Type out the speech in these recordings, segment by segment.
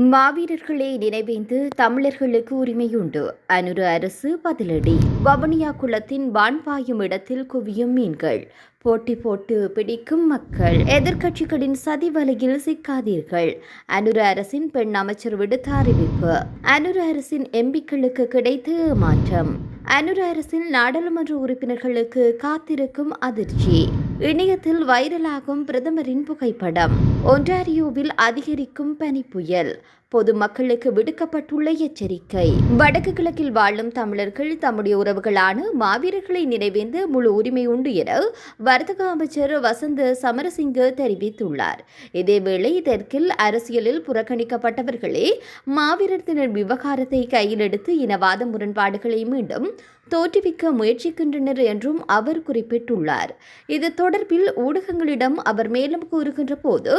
மாவீரர்களை நினைவேந்து தமிழர்களுக்கு உரிமையுண்டு. அனுர அரசு பதிலடி. வவுனியா குளத்தின் வான்பாயும் இடத்தில் குவியும் மீன்கள். போட்டி போட்டு பிடிக்கும் மக்கள். எதிர்க்கட்சிகளின் சதி வலையில் சிக்காதீர்கள். அனுர அரசின் பெண் அமைச்சர் விடுத்த அறிவிப்பு. அனுர அரசின் எம்பிக்களுக்கு கிடைத்த மாற்றம். அனுர அரசின் நாடாளுமன்ற உறுப்பினர்களுக்கு காத்திருக்கும் அதிர்ச்சி. இணையத்தில் வைரலாகும் பிரதமரின் புகைப்படம். ஒன்டாரியோவில் அதிகரிக்கும் பனிப்புயல். பொதுமக்களுக்கு விடுக்கப்பட்டுள்ள எச்சரிக்கை. வடக்கு கிழக்கில் வாழும் தமிழர்கள் தம்முடைய உறவுகளான மாவீரர்களை நினைவேந்த முழு உரிமை உண்டு என வர்த்தக அமைச்சர் வசந்த சமரசிங்க தெரிவித்துள்ளார். இதேவேளை தெற்கில் அரசியலில் புறக்கணிக்கப்பட்டவர்களே மாவீரர் தின விவகாரத்தை கையில் எடுத்து இனவாத முரண்பாடுகளை மீண்டும் தோற்றுவிக்க முயற்சிக்கின்றனர் என்றும் அவர் குறிப்பிட்டுள்ளார். இது தொடர்பில் ஊடகங்களிடம் அவர் மேலும் கூறுகின்ற போது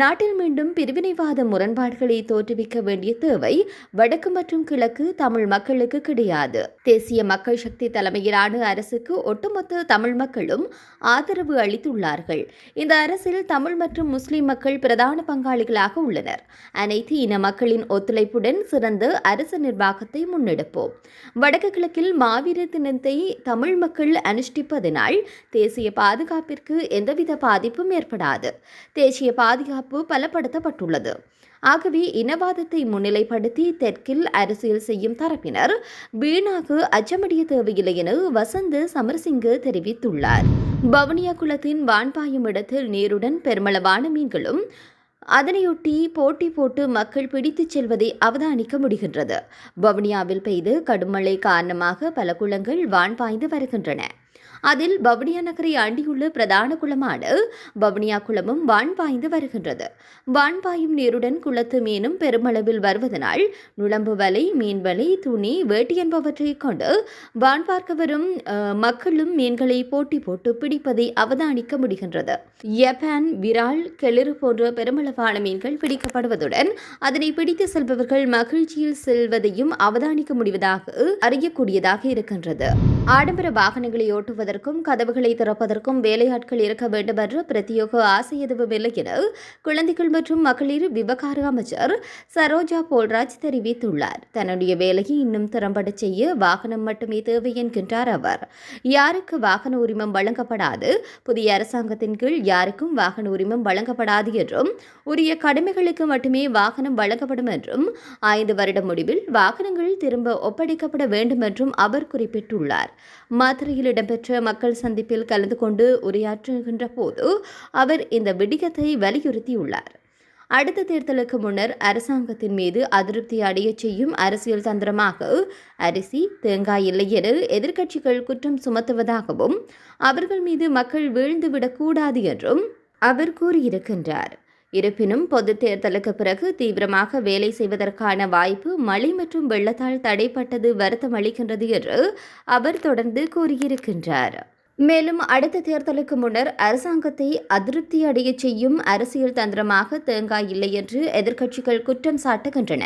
நாட்டில் மீண்டும் பிரிவினைவாத முரண்பாடுகளை தோற்றுவிக்க வேண்டிய தேவை வடக்கு மற்றும் கிழக்கு தமிழ் மக்களுக்கு கிடையாது. தேசிய மக்கள் சக்தி தலைமையிலான அரசுக்கு ஒட்டுமொத்த தமிழ் மக்களும் ஆதரவு அளித்துள்ளார்கள். இந்த அரசில் தமிழ் மற்றும் முஸ்லிம் மக்கள் பிரதான பங்காளிகளாக உள்ளனர். அனைத்து இன மக்களின் ஒத்துழைப்புடன் சிறந்த அரசு நிர்வாகத்தை முன்னெடுப்போம். வடக்கு கிழக்கில் மாவீரர் தினத்தை தமிழ் மக்கள் அனுஷ்டிப்பதனால் தேசிய பாதுகாப்பிற்கு எந்தவித பாதிப்பும் ஏற்படாது. தேசிய பாதுகாப்பு பலப்படுத்தப்பட்டுள்ளது. ஆகவே இனவாதத்தை முன்னிலைப்படுத்தி தெற்கில் அரசியல் செய்யும் தரப்பினர் வீணாக அச்சமடைய தேவையில்லை என வசந்த் சமரசிங்க தெரிவித்துள்ளார். வவுனியா குளத்தின் வான்பாயும் இடத்தில் நீருடன் பெருமளவான மீன்களும் அதனையொட்டி போட்டி போட்டு மக்கள் பிடித்துச் செல்வதை அவதானிக்க முடிகின்றது. வவுனியாவில் பெய்து கடும் மழை காரணமாக பல குளங்கள் வான் பாய்ந்து வருகின்றன. அதில் வவுனியா நகரை அண்டியுள்ள பிரதான குளமான வவுனியா குளமும் வான் பாய்ந்து வருகின்றது. வான் பாயும் நீருடன் குளத்து மீனும் பெருமளவில் வருவதனால் நுழம்பு வலை மீன் வலை துணி வேட்டி என்பவற்றை கொண்டு வான் பார்க்க வரும் மக்களும் மீன்களை போட்டி போட்டு பிடிப்பதை அவதானிக்க முடிகின்றது. யப்பான் விரால் கெளிறு போன்ற பெருமளவான மீன்கள் பிடிக்கப்படுவதுடன் அதனை பிடித்து செல்பவர்கள் மகிழ்ச்சியில் செல்வதையும் அவதானிக்க முடிவதாக அறியக்கூடியதாக இருக்கின்றது. ஆடம்பர வாகனங்களை ஓட்டுவதற்கும் கதவுகளை திறப்பதற்கும் வேலையாட்கள் இருக்க வேண்டும் பிரத்யோக பிரத்யேக ஆசை எதுவும் இல்லை என குழந்தைகள் மற்றும் மகளிர் விவகார அமைச்சர் சரோஜா போல்ராஜ் தெரிவித்துள்ளார். தன்னுடைய வேலையை இன்னும் திறம்பட செய்ய வாகனம் மட்டுமே தேவை என்கின்றார் அவர். யாருக்கு வாகன உரிமம் வழங்கப்படாது? புதிய அரசாங்கத்தின் கீழ் யாருக்கும் வாகன உரிமம் வழங்கப்படாது என்றும் உரிய கடமைகளுக்கு மட்டுமே வாகனம் வழங்கப்படும் என்றும் ஐந்து வருட முடிவில் வாகனங்கள் திரும்ப ஒப்படைக்கப்பட வேண்டும் என்றும் அவர் குறிப்பிட்டுள்ளார். மதுரையில் இடம்பெற்ற மக்கள் சந்திப்பில் கலந்து கொண்டு உரையாற்றுகின்ற போது அவர் இந்த விடயத்தை வலியுறுத்தியுள்ளார். அடுத்த தேர்தலுக்கு முன்னர் அரசாங்கத்தின் மீது அதிருப்தி அடையச் செய்யும் அரசியல் தந்திரமாக அரிசி தேங்காய் இல்லை என எதிர்க்கட்சிகள் குற்றம் சுமத்துவதாகவும் அவர்கள் மீது மக்கள் வீழ்ந்துவிடக்கூடாது என்றும் அவர் கூறியிருக்கின்றார். இருப்பினும் பொது தேர்தலுக்கு பிறகு தீவிரமாக வேலை செய்வதற்கான வாய்ப்பு மழை மற்றும் வெள்ளத்தால் தடைப்பட்டது வருத்தம் அளிக்கின்றது என்று அவர் தொடர்ந்து கூறியிருக்கின்றார். மேலும் அடுத்த தேர்தலுக்கு முன்னர் அரசாங்கத்தை அதிருப்தி அடையச் செய்யும் அரசியல் தந்திரமாக தேங்காய் இல்லை என்று எதிர்க்கட்சிகள் குற்றம் சாட்டுகின்றன.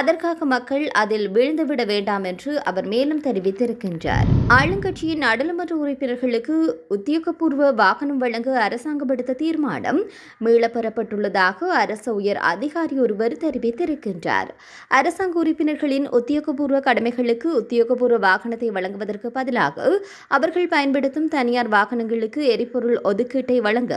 அதற்காக மக்கள் அதில் வீழ்ந்துவிட வேண்டாம் என்று அவர் மேலும் தெரிவித்திருக்கின்றார். ஆளுங்கட்சியின் நாடாளுமன்ற உறுப்பினர்களுக்கு உத்தியோகபூர்வ வாகனம் வழங்க அரசாங்கம் எடுத்த தீர்மானம் மீளப்பெறப்பட்டுள்ளதாக அரசு உயர் அதிகாரி ஒருவர் தெரிவித்திருக்கின்றார். அரசாங்க உறுப்பினர்களின் உத்தியோகபூர்வ கடமைகளுக்கு உத்தியோகபூர்வ வாகனத்தை வழங்குவதற்கு பதிலாக அவர்கள் பயன்படுத்தும் தனியார் வாகனங்களுக்கு எரிபொருள் ஒதுக்கீட்டை வழங்க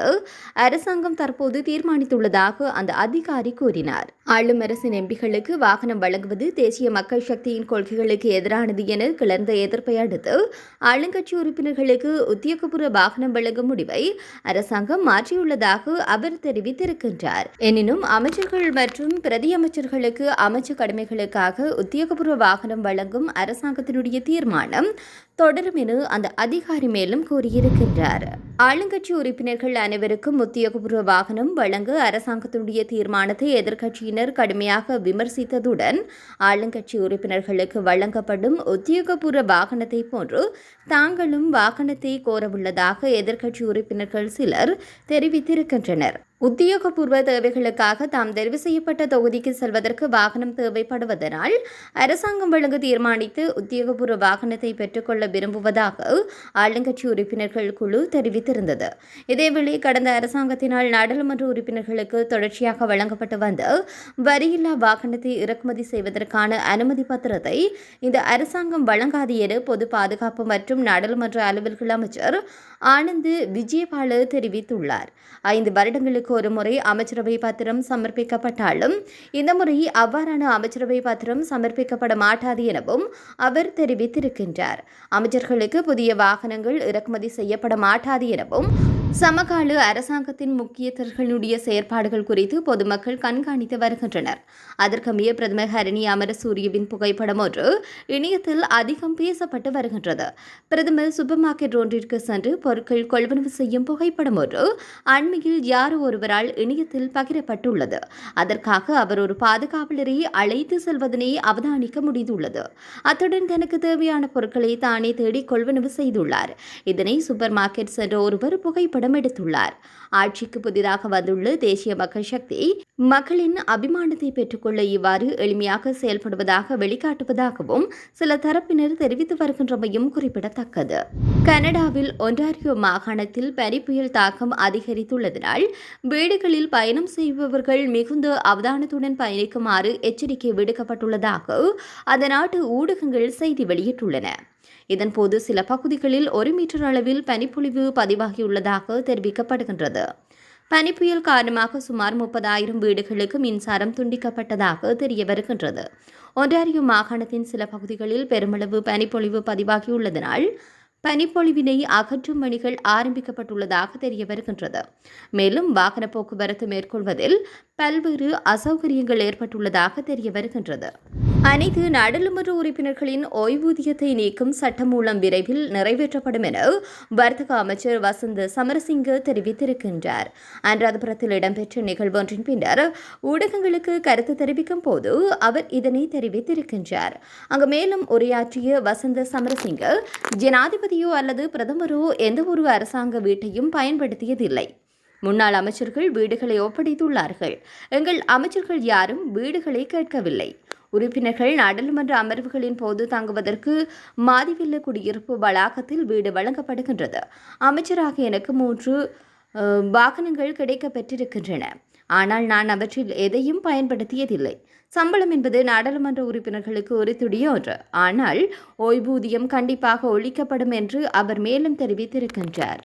அரசாங்கம் தற்போது தீர்மானித்துள்ளதாக அந்த அதிகாரி கூறினார். ஆளும் அரசின் எம்பிகளுக்கு வாகனம் வழங்குவது தேசிய மக்கள் சக்தியின் கொள்கைகளுக்கு எதிரானது என கிளர்ந்த எதிர்ப்பை அடுத்து ஆளுங்கட்சி உறுப்பினர்களுக்கு உத்தியோகபூர்வ வாகனம் வழங்கும் முடிவை அரசாங்கம் மாற்றியுள்ளதாக அவர் தெரிவித்திருக்கின்றார். எனினும் அமைச்சர்கள் மற்றும் பிரதி அமைச்சர்களுக்கு அமைச்சு கடமைகளுக்காக உத்தியோகபூர்வ வாகனம் வழங்கும் அரசாங்கத்தினுடைய தீர்மானம் தொடரும் என அந்த அதிகாரி மேலும் கூறியிருக்கின்றார். ஆளுங்கட்சி உறுப்பினர்கள் அனைவருக்கும் உத்தியோகபூர்வ வாகனம் வழங்க அரசாங்கத்தினுடைய தீர்மானத்தை எதிர்க்கட்சியின் தரப்பினர் கடுமையாக விமர்சித்ததுடன் ஆளுங்கட்சி உறுப்பினர்களுக்கு வழங்கப்படும் உத்தியோகபூர்வ வாகனத்தை போன்று தாங்களும் வாகனத்தை கோரவுள்ளதாக எதிர்க்கட்சி உறுப்பினர்கள் சிலர் தெரிவித்திருக்கின்றனர். உத்தியோகபூர்வ தேவைகளுக்காக தாம் தெரிவு செய்யப்பட்ட தொகுதிக்கு செல்வதற்கு வாகனம் தேவைப்படுவதனால் அரசாங்கம் வழங்க தீர்மானித்து உத்தியோகபூர்வ வாகனத்தை பெற்றுக்கொள்ள விரும்புவதாக ஆளுங்கட்சி உறுப்பினர்கள் குழு தெரிவித்திருந்தது. இதேவேளை கடந்த அரசாங்கத்தினால் நாடாளுமன்ற உறுப்பினர்களுக்கு தொடர்ச்சியாக வழங்கப்பட்டு வந்த வரியில்லா வாகனத்தை இறக்குமதி செய்வதற்கான அனுமதி பத்திரத்தை இந்த அரசாங்கம் வழங்காது என பொது பாதுகாப்பு மற்றும் நாடாளுமன்ற அலுவல்கள் அமைச்சர் ஆனந்த் விஜயபால தெரிவித்துள்ளார். ஐந்து வருடங்களுக்கு ஒரு முறை அமைச்சரவை பத்திரம் சமர்ப்பிக்கப்பட்டாலும் இந்த முறை அவ்வாறான அமைச்சரவை பத்திரம் சமர்ப்பிக்கப்பட மாட்டாது எனவும் அவர் தெரிவித்திருக்கின்றார். அமைச்சர்களுக்கு புதிய வாகனங்கள் இறக்குமதி செய்யப்பட மாட்டாது எனவும் சமகால அரசாங்கத்தின் முக்கியத்தர்களுடைய செயற்பாடுகள் குறித்து பொதுமக்கள் கண்காணித்து வருகின்றனர். அதற்கமைய பிரதமர் ஹரணி அமரசூரியவின் புகைப்படம் ஒன்று இணையத்தில் அதிகம் பேசப்பட்டு வருகின்றது. பிரதமர் சூப்பர் மார்க்கெட் ஒன்றிற்கு சென்று பொருட்கள் கொள்வனவு செய்யும் புகைப்படம் ஒன்று அண்மையில் யாரோ ஒருவரால் இணையத்தில் பகிரப்பட்டுள்ளது. அதற்காக அவர் ஒரு பாதுகாவலரை அழைத்து செல்வதனை அவதானிக்க முடிந்துள்ளது. அத்துடன் தனக்கு தேவையான பொருட்களை தானே தேடி கொள்வனவு செய்துள்ளார். இதனை சூப்பர் மார்க்கெட் சென்ற ஒருவர் புகைப்படம் படம் எடுத்துள்ளார். ஆட்சிக்கு புதிதாக வந்துள்ள தேசிய மக்கள் சக்தி மக்களின் அபிமானத்தை பெற்றுக்கொள்ள இவ்வாறு எளிமையாக செயல்படுவதாக வெளிக்காட்டுவதாகவும் சில தரப்பினர் தெரிவித்து வருகின்றமையும் குறிப்பிடத்தக்கது. கனடாவில் ஒன்றாரியோ மாகாணத்தில் பனி புயல் தாக்கம் அதிகரித்துள்ளதனால் வீடுகளில் பயணம் செய்பவர்கள் மிகுந்த அவதானத்துடன் பயணிக்குமாறு எச்சரிக்கை விடுக்கப்பட்டுள்ளதாக அந்த நாட்டு ஊடகங்கள் செய்தி வெளியிட்டுள்ளன. இதன்போது சில பகுதிகளில் ஒரு மீட்டர் அளவில் பனிப்பொழிவு பதிவாகியுள்ளதாக தெரிவிக்கப்படுகின்றது. பனிப்புயல் காரணமாக சுமார் முப்பதாயிரம் வீடுகளுக்கு மின்சாரம் துண்டிக்கப்பட்டதாக தெரிய வருகின்றது ஒன்றாரியோ மாகாணத்தின் சில பகுதிகளில் பெருமளவு பனிப்பொழிவு பதிவாகியுள்ளதனால் பனிப்பொழிவினை அகற்றும் பணிகள் ஆரம்பிக்கப்பட்டுள்ளதாக தெரிய வருகின்றது மேலும் வாகன போக்குவரத்து மேற்கொள்வதில் பல்வேறு அசௌகரியங்கள் ஏற்பட்டுள்ளதாக தெரிய வருகின்றது அனைத்து நாடாளுமன்ற உறுப்பினர்களின் ஓய்வூதியத்தை நீக்கும் சட்டம் மூலம் விரைவில் நிறைவேற்றப்படும் என வர்த்தக அமைச்சர் வசந்த் சமரசிங்க தெரிவித்திருக்கின்றார். அனுராதபுரத்தில் இடம்பெற்ற நிகழ்வொன்றின் பின்னர் ஊடகங்களுக்கு கருத்து தெரிவிக்கும் போது அவர் இதனை தெரிவித்திருக்கின்றார். அங்கு மேலும் உரையாற்றிய வசந்த சமரசிங்க ஜனாதிபதியோ அல்லது பிரதமரோ எந்த ஒரு அரசாங்க வீட்டையும் பயன்படுத்தியதில்லை. முன்னாள் அமைச்சர்கள் வீடுகளை ஒப்படைத்துள்ளார்கள். எங்கள் அமைச்சர்கள் யாரும் வீடுகளை கேட்கவில்லை. உறுப்பினர்கள் நாடாளுமன்ற அமர்வுகளின் போது தங்குவதற்கு மாதிவில்ல குடியிருப்பு வளாகத்தில் வீடு வழங்கப்படுகின்றது. அமைச்சராக எனக்கு மூன்று வாகனங்கள் கிடைக்க பெற்றிருக்கின்றன ஆனால் நான் அவற்றில் எதையும் பயன்படுத்தியதில்லை. சம்பளம் என்பது நாடாளுமன்ற உறுப்பினர்களுக்கு ஒரு துடிய ஒன்று. ஆனால் ஓய்வூதியம் கண்டிப்பாக ஒழிக்கப்படும் என்று அவர் மேலும் தெரிவித்திருக்கின்றார்.